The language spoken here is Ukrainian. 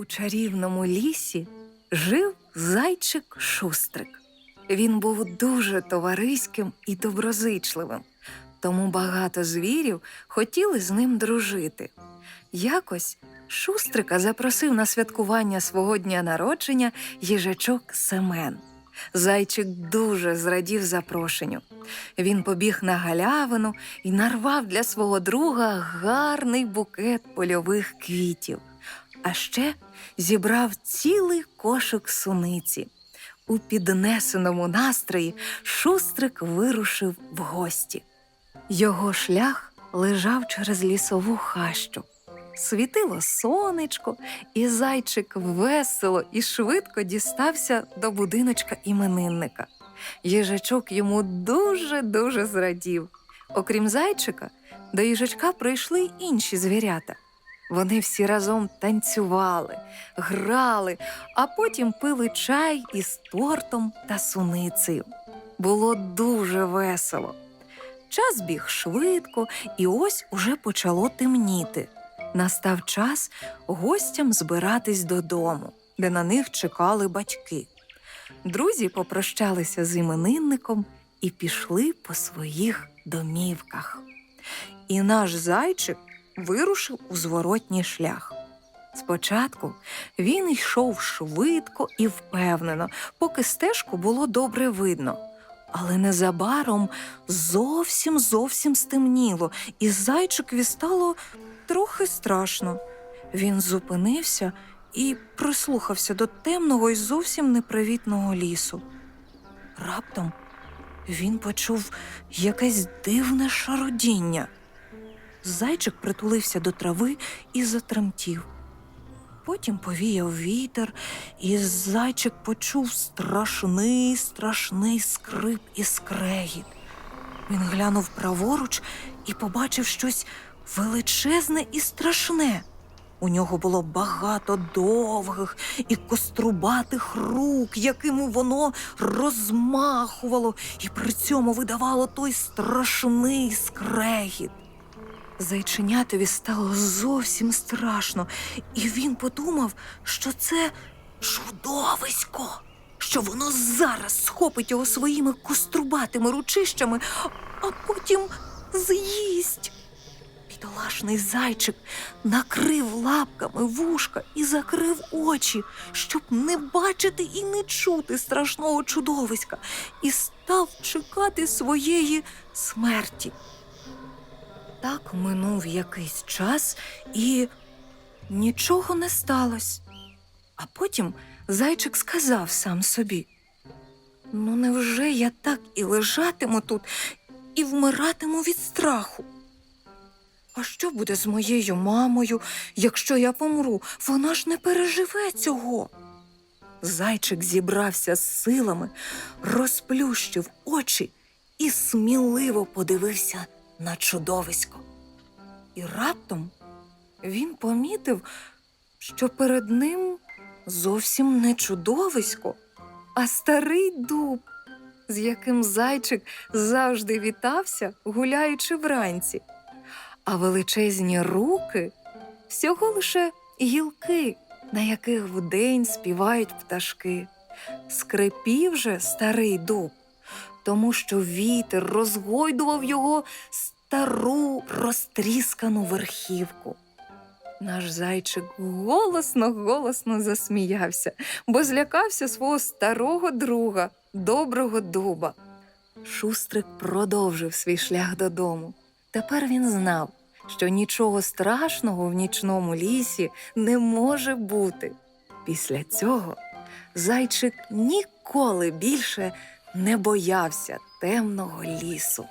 У чарівному лісі жив зайчик Шустрик. Він був дуже товариським і доброзичливим, тому багато звірів хотіли з ним дружити. Якось Шустрика запросив на святкування свого дня народження їжачок Семен. Зайчик дуже зрадів запрошенню. Він побіг на галявину і нарвав для свого друга гарний букет польових квітів, а ще зібрав цілий кошик суниці. У піднесеному настрої шустрик вирушив в гості. Його шлях лежав через лісову хащу. Світило сонечко, і зайчик весело і швидко дістався до будиночка іменинника. Їжачок йому дуже-дуже зрадів. Окрім зайчика, до їжачка прийшли інші звірята. Вони всі разом танцювали, грали, а потім пили чай із тортом та суницею. Було дуже весело. Час біг швидко, і ось уже почало темніти. Настав час гостям збиратись додому, де на них чекали батьки. Друзі попрощалися з іменинником і пішли по своїх домівках. І наш зайчик вирушив у зворотній шлях. Спочатку він йшов швидко і впевнено, поки стежку було добре видно. Але незабаром зовсім зовсім стемніло, і зайчикові стало трохи страшно. Він зупинився і прислухався до темного і зовсім непривітного лісу. Раптом він почув якесь дивне шародіння. Зайчик притулився до трави і затремтів. Потім повіяв вітер, і зайчик почув страшний, страшний скрип і скрегіт. Він глянув праворуч і побачив щось величезне і страшне. У нього було багато довгих і кострубатих рук, якими воно розмахувало, і при цьому видавало той страшний скрегіт. Зайченятові стало зовсім страшно, і він подумав, що це чудовисько, що воно зараз схопить його своїми кострубатими ручищами, а потім з'їсть. Бідолашний зайчик накрив лапками вушка і закрив очі, щоб не бачити і не чути страшного чудовиська, і став чекати своєї смерті. Так минув якийсь час і нічого не сталося. А потім зайчик сказав сам собі: Ну, невже я так і лежатиму тут і вмиратиму від страху? А що буде з моєю мамою, якщо я помру? Вона ж не переживе цього. Зайчик зібрався з силами, розплющив очі і сміливо подивився на чудовисько. І раптом він помітив, що перед ним зовсім не чудовисько, а старий дуб, з яким зайчик завжди вітався, гуляючи вранці. А величезні руки всього лише гілки, на яких вдень співають пташки. Скрипів же старий дуб, тому що вітер розгойдував його стару розтріскану верхівку. Наш зайчик голосно, голосно засміявся, бо злякався свого старого друга, доброго дуба. Шустрик продовжив свій шлях додому. Тепер він знав, що нічого страшного в нічному лісі не може бути. Після цього зайчик ніколи більше не боявся темного лісу.